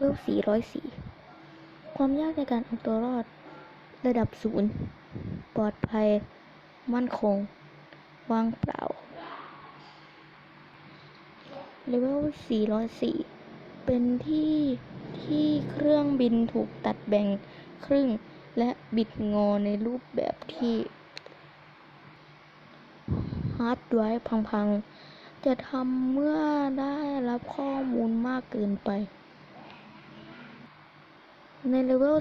เวล404 ความยากในการเอาตัวรอด ระดับศูนย์ปลอดภัย มั่นคงวางเปล่าเลเวล404 เป็นที่ที่เครื่องบินถูกตัดแบ่งครึ่ง และบิดงอในรูปแบบที่ฮาร์ดไดรฟ์พังๆ จะทำเมื่อได้รับข้อมูลมากเกินไป ในเลเวล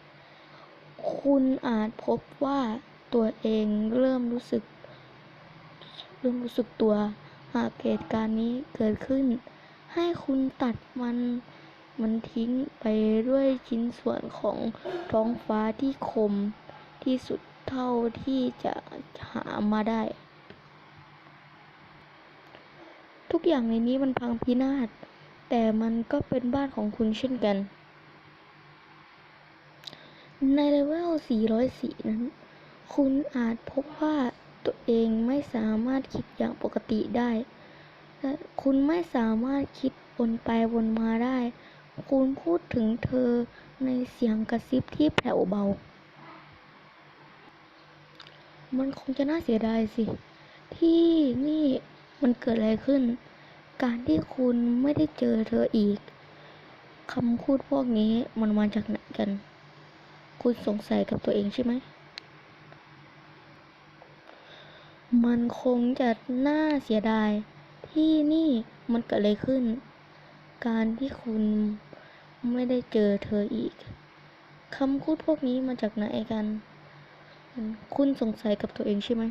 404 คุณอาจพบว่าตัวเองเริ่มรู้สึก เริ่มรู้สึกตัว หากเหตุการณ์นี้เกิดขึ้น ให้คุณตัดมันมันทิ้งไปด้วยชิ้นส่วนของท้องฟ้าที่คมที่สุดเท่าที่จะหามาได้ ทุกอย่างในนี้มันพังพินาศแต่มันก็เป็นบ้านของคุณเช่นกัน ในเลเวล 404 นั้น คุณอาจพบว่าตัวเองไม่สามารถคิดอย่างปกติได้และคุณไม่สามารถคิดวนไปวนมาได้ คุณพูดถึงเธอในเสียงกระซิบที่แผ่วเบา มันคงจะน่าเสียดายสิ ที่นี่มันเกิดอะไรขึ้น การที่คุณไม่ได้เจอเธออีกคำพูดพวกนี้มันมาจากไหนกัน คุณสงสัยกับตัวเองใช่ไหม มันคงจะน่าเสียดาย ที่นี่มันเกิดอะไรขึ้น การที่คุณไม่ได้เจอเธออีกคำพูดพวกนี้มาจากไหนกัน คุณสงสัยกับตัวเองใช่ไหม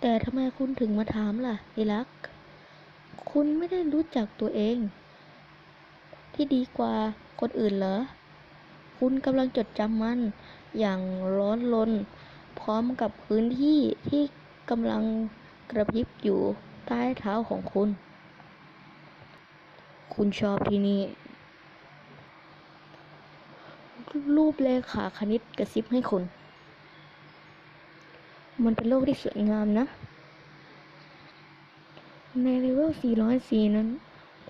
แต่ทำไมคุณถึงมาถามล่ะไอรัก คุณไม่ได้รู้จักตัวเอง ที่ดีกว่าคนอื่นเหรอ คุณกำลังจดจำมันอย่างร้อนรนพร้อมกับพื้นที่ที่กำลังกระพริบอยู่ใต้เท้าของคุณ คุณชอบที่นี่ รูปเลขาคณิตกระซิบให้คุณ มันเป็นโลกที่สวยงามนะ ในเลเวล404 นั้น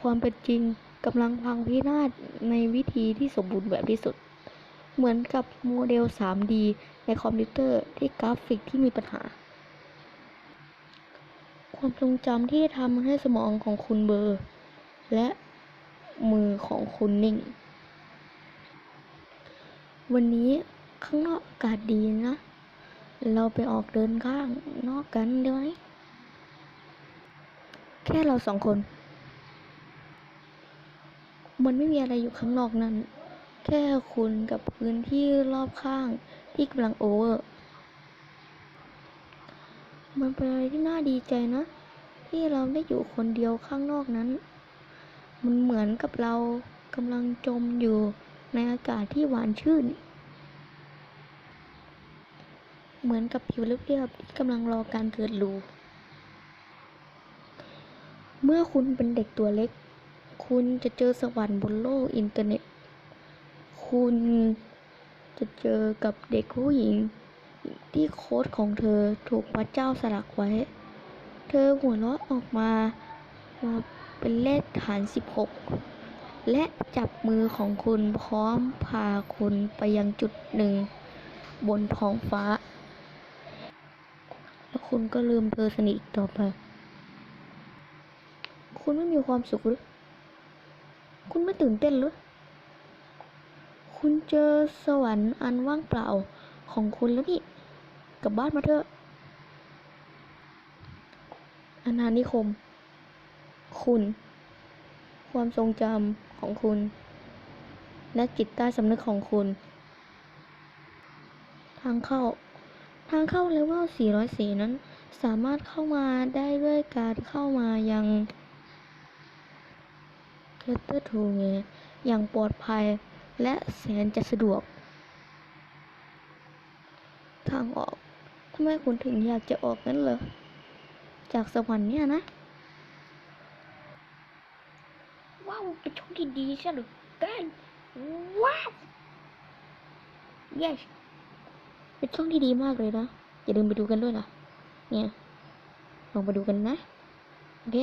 ความเป็นจริง กำลังพังพินาศในวิธีที่สมบูรณ์แบบที่สุด เหมือนกับโมเดล 3D ในคอมพิวเตอร์ที่กราฟิกที่มีปัญหา ความทรงจำที่ทำให้สมองของคุณเบอร์ และมือของคุณนิ่ง วันนี้ข้างนอกอากาศดีนะ เราไปออกเดินข้างนอกกันได้ไหม แค่เราสองคน มันไม่มีอะไรอยู่ข้างนอกนั้น แค่คุณกับพื้นที่รอบข้างที่กำลังโอเวอร์ มันเป็นอะไรที่น่าดีใจนะ ที่เราได้อยู่คนเดียวข้างนอกนั้น มันเหมือนกับเรากำลังจมอยู่ในอากาศที่หวานชื่น เหมือนกับผิวเรียบๆที่กำลังรอการเกิดรู เมื่อคุณเป็นเด็กตัวเล็ก คุณจะเจอสวรรค์บนโลกอินเทอร์เน็ต คุณจะเจอกับเด็กผู้หญิงที่โค้ดของเธอถูกพระเจ้าสลักไว้ เธอหัวเราะออกมามาเป็นเลขฐาน 16 และจับมือของคุณพร้อมพาคุณไปยังจุดหนึ่ง บนท้องฟ้า แล้วคุณก็ลืมเธอสนิทต่อไป คุณไม่มีความสุขหรือ คุณไม่ตื่นเต้นหรือ คุณเจอสวรรค์อันว่างเปล่าของคุณแล้วนี่ กลับบ้านมาเถอะอาณานิคม คุณ ความทรงจำของคุณ และจิตใต้สำนึกของคุณ ทางเข้า ทางเข้าเลเวล404 นั้น สามารถเข้ามาได้ด้วยการเข้ามายัง เคเตอร์ทูเงอย่างปลอดภัยและแสนจะสะดวก ทางออกทำไมคุณถึงอยากจะออกนั้นเหรอ จากสวรรค์เนี่ยนะ ว้าวเป็นช่วงที่ดีซะเหลือเกินว้าว yes เป็นช่องที่ดีมากเลยนะ อย่าลืมไปดูกันด้วยล่ะเนี่ยลองไปดูกันนะ โอเค